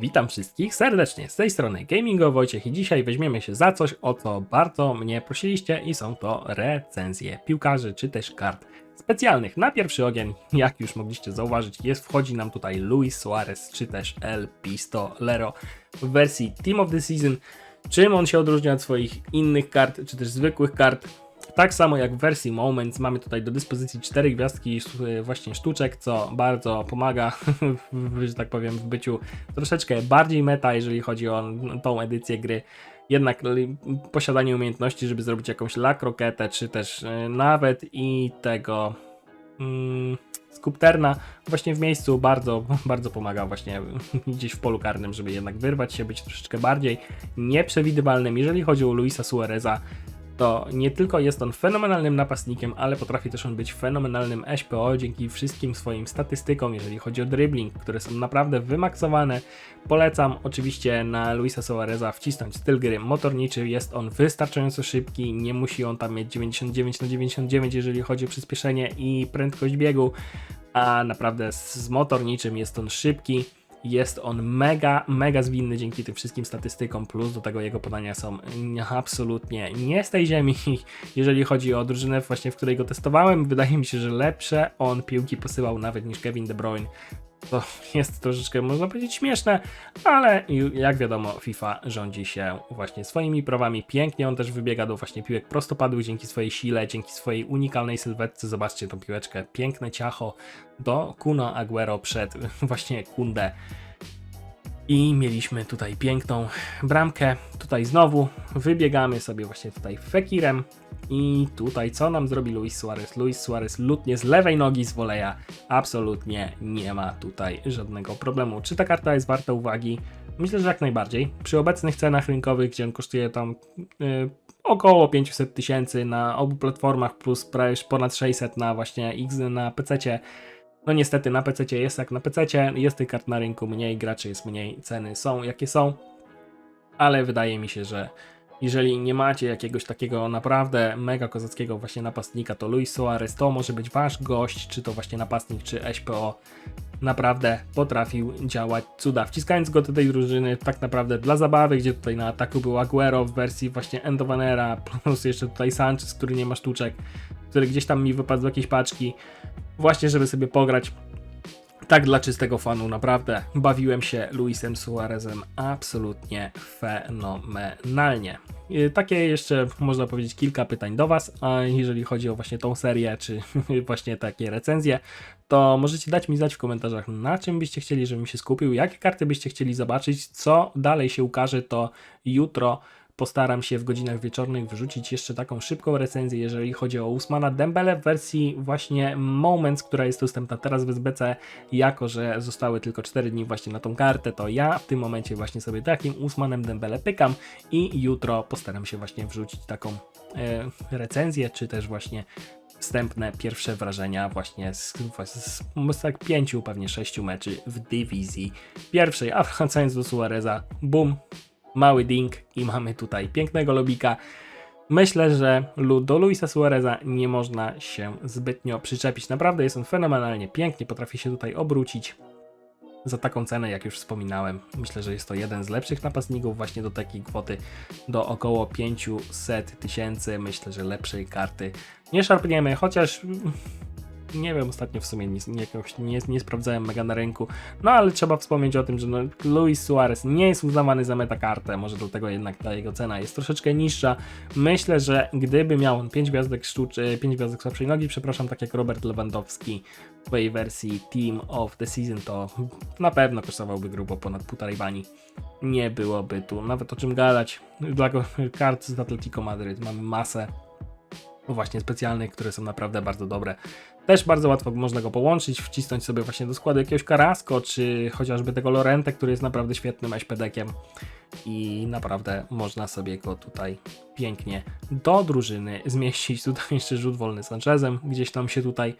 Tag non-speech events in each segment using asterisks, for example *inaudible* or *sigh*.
Witam wszystkich serdecznie z tej strony Gamingo Wojciech i dzisiaj weźmiemy się za coś, o co bardzo mnie prosiliście i są to recenzje piłkarzy czy też kart specjalnych. Na pierwszy ogień, jak już mogliście zauważyć, jest wchodzi nam tutaj Luis Suarez czy też El Pistolero w wersji Team of the Season. Czym on się odróżnia od swoich innych kart czy też zwykłych kart? Tak samo jak w wersji Moments mamy tutaj do dyspozycji cztery gwiazdki y, właśnie sztuczek, co bardzo pomaga, *laughs* że tak powiem, w byciu troszeczkę bardziej meta, jeżeli chodzi o tą edycję gry. Jednak posiadanie umiejętności, żeby zrobić jakąś lakroketę, czy też y, nawet i tego mm, skupterna właśnie w miejscu bardzo, *laughs* bardzo pomaga właśnie *laughs* gdzieś w polu karnym, żeby jednak wyrwać się, być troszeczkę bardziej nieprzewidywalnym. Jeżeli chodzi o Luisa Suareza, to nie tylko jest on fenomenalnym napastnikiem, ale potrafi też on być fenomenalnym SPO dzięki wszystkim swoim statystykom, jeżeli chodzi o dribbling, które są naprawdę wymaksowane. Polecam oczywiście na Luisa Suareza wcisnąć styl gry motorniczy, jest on wystarczająco szybki, nie musi on tam mieć 99 na 99, jeżeli chodzi o przyspieszenie i prędkość biegu, a naprawdę z motorniczym jest on szybki. Jest on mega, mega zwinny dzięki tym wszystkim statystykom, plus do tego jego podania są absolutnie nie z tej ziemi. *laughs* Jeżeli chodzi o drużynę właśnie, w której go testowałem, wydaje mi się, że lepsze on piłki posyłał nawet niż Kevin De Bruyne. To *laughs* jest troszeczkę, można powiedzieć, śmieszne, ale jak wiadomo, FIFA rządzi się właśnie swoimi prawami. Pięknie on też wybiega do właśnie piłek prostopadłych dzięki swojej sile, dzięki swojej unikalnej sylwetce. Zobaczcie tą piłeczkę, piękne ciacho do Kuno Aguero przed *laughs* właśnie Kunde. I mieliśmy tutaj piękną bramkę. Tutaj znowu wybiegamy sobie właśnie tutaj Fekirem. I tutaj co nam zrobi Luis Suarez? Luis Suarez lutnie z lewej nogi z woleja. Absolutnie nie ma tutaj żadnego problemu. Czy ta karta jest warta uwagi? Myślę, że jak najbardziej. Przy obecnych cenach rynkowych, gdzie on kosztuje tam yy, około 500 tysięcy na obu platformach, plus prawie ponad 600 na właśnie X na PC. No niestety na PC jest jak na PC, jest tych kart na rynku mniej, graczy jest mniej, ceny są jakie są, ale wydaje mi się, że jeżeli nie macie jakiegoś takiego naprawdę mega kozackiego właśnie napastnika, to Luis Suarez to może być wasz gość, czy to właśnie napastnik, czy SPO. Naprawdę potrafił działać cuda. Wciskając go do tej drużyny tak naprawdę dla zabawy, gdzie tutaj na ataku był Aguero w wersji właśnie Endovanera, *laughs* plus jeszcze tutaj Sanchez, który nie ma sztuczek, który gdzieś tam mi wypadł z jakiejś paczki, właśnie żeby sobie pograć tak dla czystego fanu, naprawdę bawiłem się Luisem Suarezem absolutnie fenomenalnie. Takie jeszcze można powiedzieć kilka pytań do Was, a jeżeli chodzi o właśnie tą serię, czy *laughs* właśnie takie recenzje, to możecie dać mi znać w komentarzach, na czym byście chcieli, żebym się skupił, jakie karty byście chcieli zobaczyć, co dalej się ukaże, to jutro postaram się w godzinach wieczornych wrzucić jeszcze taką szybką recenzję, jeżeli chodzi o Usmana Dembele w wersji właśnie Moments, która jest dostępna teraz w SBC, jako że zostały tylko 4 dni właśnie na tą kartę, to ja w tym momencie właśnie sobie takim Usmanem Dembele pykam i jutro postaram się właśnie wrzucić taką e, recenzję, czy też właśnie wstępne pierwsze wrażenia właśnie z, z, z tak pięciu, pewnie sześciu meczy w dywizji pierwszej, a wracając do Suareza, bum, mały ding i mamy tutaj pięknego lobika. Myślę, że do Luisa Suareza nie można się zbytnio przyczepić. Naprawdę jest on fenomenalnie pięknie, potrafi się tutaj obrócić. Za taką cenę, jak już wspominałem, myślę, że jest to jeden z lepszych napastników właśnie do takiej kwoty, do około 500 tysięcy. Myślę, że lepszej karty nie szarpniemy, chociaż nie wiem, ostatnio w sumie nie, nie, nie, nie sprawdzałem mega na rynku, no ale trzeba wspomnieć o tym, że no, Luis Suarez nie jest uznawany za metakartę, może dlatego jednak ta jego cena jest troszeczkę niższa. Myślę, że gdyby miał on 5 gwiazdek sztuczy, 5 gwiazdek słabszej nogi, przepraszam, tak jak Robert Lewandowski w swojej wersji Team of the Season, to na pewno kosztowałby grubo ponad półtorej bani. Nie byłoby tu nawet o czym gadać. Dla kart z Atletico Madryt mamy masę właśnie specjalnych, które są naprawdę bardzo dobre. Też bardzo łatwo można go połączyć, wcisnąć sobie właśnie do składu jakiegoś Carrasco, czy chociażby tego Lorente, który jest naprawdę świetnym SPD-kiem i naprawdę można sobie go tutaj pięknie do drużyny zmieścić. Tutaj *laughs* jeszcze rzut wolny Sanchezem, gdzieś tam się tutaj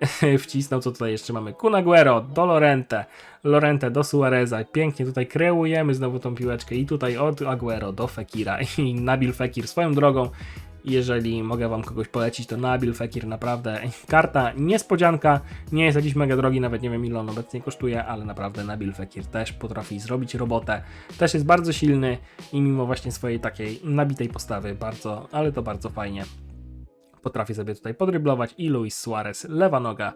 *laughs* wcisnął, co tutaj jeszcze mamy? Kun Aguero do Lorente, Lorente do Suareza, pięknie tutaj kreujemy znowu tą piłeczkę i tutaj od Aguero do Fekira *laughs* i Nabil Fekir swoją drogą Jeżeli mogę wam kogoś polecić, to Nabil Fekir naprawdę karta niespodzianka, nie jest jakiś mega drogi, nawet nie wiem ile on obecnie kosztuje, ale naprawdę Nabil Fekir też potrafi zrobić robotę, też jest bardzo silny i mimo właśnie swojej takiej nabitej postawy, bardzo, ale to bardzo fajnie potrafi sobie tutaj podryblować i Luis Suarez, lewa noga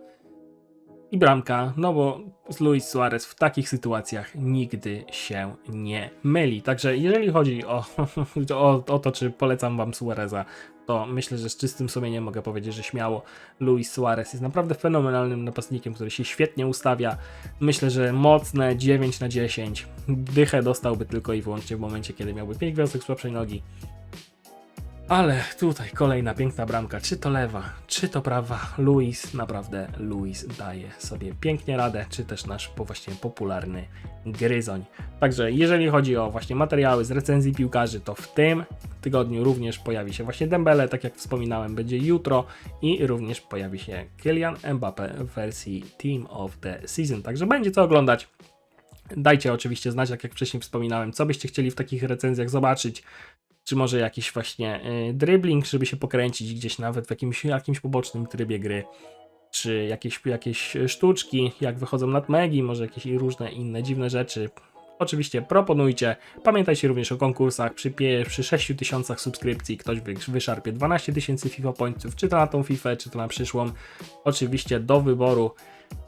i bramka, no bo Luis Suarez w takich sytuacjach nigdy się nie myli. Także jeżeli chodzi o, *laughs* o, o to, czy polecam wam Suareza, to myślę, że z czystym sumieniem mogę powiedzieć, że śmiało Luis Suarez jest naprawdę fenomenalnym napastnikiem, który się świetnie ustawia. Myślę, że mocne 9 na 10. Dychę dostałby tylko i wyłącznie w momencie, kiedy miałby 5 gwiazdek słabszej nogi. Ale tutaj kolejna piękna bramka, czy to lewa, czy to prawa. Luis, naprawdę Luis daje sobie pięknie radę, czy też nasz właśnie popularny gryzoń. Także jeżeli chodzi o właśnie materiały z recenzji piłkarzy, to w tym tygodniu również pojawi się właśnie Dembele, tak jak wspominałem, będzie jutro i również pojawi się Kylian Mbappe w wersji Team of the Season. Także będzie co oglądać. Dajcie oczywiście znać, jak wcześniej wspominałem, co byście chcieli w takich recenzjach zobaczyć czy może jakiś właśnie y, dribbling, żeby się pokręcić gdzieś nawet w jakimś, jakimś pobocznym trybie gry, czy jakieś, jakieś sztuczki, jak wychodzą nadmegi, może jakieś różne inne dziwne rzeczy. Oczywiście proponujcie. Pamiętajcie również o konkursach. Przy, przy 6000 subskrypcji ktoś wy, wyszarpie 12 tysięcy FIFA pointsów, czy to na tą FIFA, czy to na przyszłą. Oczywiście do wyboru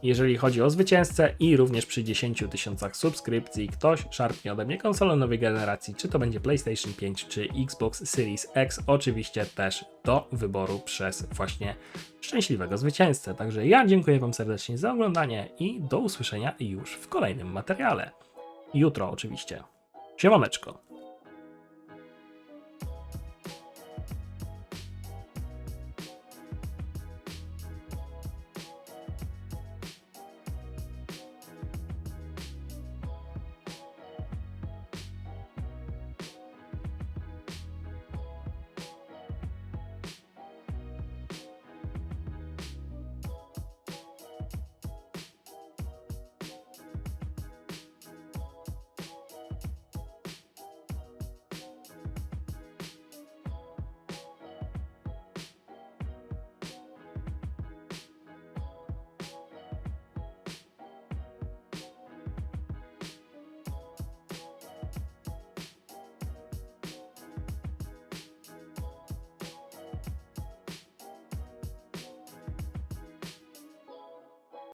jeżeli chodzi o zwycięzcę i również przy 10 tysiącach subskrypcji ktoś szarpnie ode mnie konsolę nowej generacji, czy to będzie PlayStation 5 czy Xbox Series X, oczywiście też do wyboru przez właśnie szczęśliwego zwycięzcę. Także ja dziękuję Wam serdecznie za oglądanie i do usłyszenia już w kolejnym materiale. Jutro oczywiście. Siemaneczko.